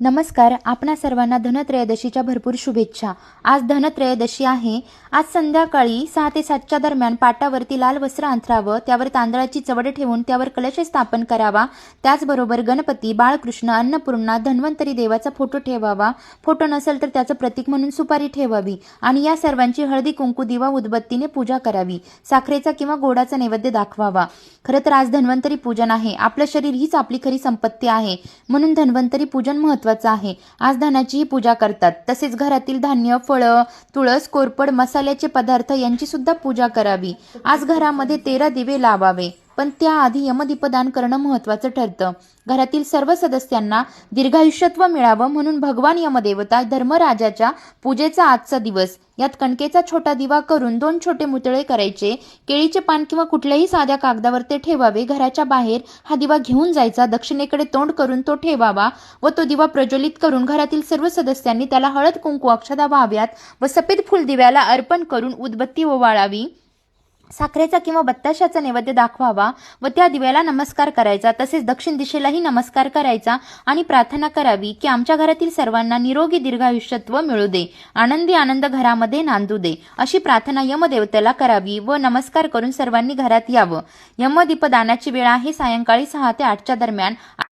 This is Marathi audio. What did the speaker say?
नमस्कार आपणा सर्वांना धनत्रयोदशीच्या भरपूर शुभेच्छा. आज धनत्रयोदशी आहे. आज संध्याकाळी सहा ते सातच्या दरम्यान पाटावरती लाल वस्त्र अंथरावं त्यावर तांदळाची चवड ठेवून त्यावर कलश स्थापन करावा. त्याचबरोबर गणपती बाळकृष्ण अन्नपूर्णा धन्वंतरी देवाचा फोटो ठेवावा. फोटो नसेल तर त्याचं प्रतीक म्हणून सुपारी ठेवावी. आणि या सर्वांची हळदी कुंकू दिवा उदबत्तीने पूजा करावी. साखरेचा किंवा गोडाचा नैवेद्य दाखवावा. खरं तर आज धन्वंतरी पूजन आहे. आपलं शरीर हीच आपली खरी संपत्ती आहे. म्हणून धन्वंतरी पूजन महत्वाचं आहे. आज धनाचीही पूजा करतात. तसेच घरातील धान्य फळं तुळस कोरपड मसाल्याचे पदार्थ यांची सुद्धा पूजा करावी. आज घरामध्ये तेरा दिवे लावावे. पण त्याआधी यमदीपदान करणं महत्वाचं ठरतं. घरातील सर्व सदस्यांना दीर्घायुष्यत्व मिळावं म्हणून भगवान यमदेवता धर्मराजाच्या पूजेचा आजचा दिवस. यात कणकेचा छोटा दिवा करून दोन छोटे मुतळे करायचे केळीचे पान किंवा कुठल्याही साध्या कागदावर ते ठेवावे घराच्या बाहेर हा दिवा घेऊन जायचा दक्षिणेकडे तोंड करून तो ठेवावा व तो दिवा प्रज्वलित करून घरातील सर्व सदस्यांनी त्याला हळद कुंकू अक्षदा व्हाव्यात व सफेद फुल दिव्याला अर्पण करून उदबत्ती ओवाळावी. साखरेचा किंवा बत्ताशाचा नैवेद्य दाखवावा व त्या दिव्याला नमस्कार करायचा तसेच दक्षिण दिशेलाही नमस्कार करायचा आणि प्रार्थना करावी की आमच्या घरातील सर्वांना निरोगी दीर्घायुष्यत्व मिळू दे आनंदी आनंद घरामध्ये नांदू दे अशी प्रार्थना यमदेवतेला करावी व नमस्कार करून सर्वांनी घरात यावं. यमदीपदानाची वेळ आहे सायंकाळी सहा ते आठच्या दरम्यान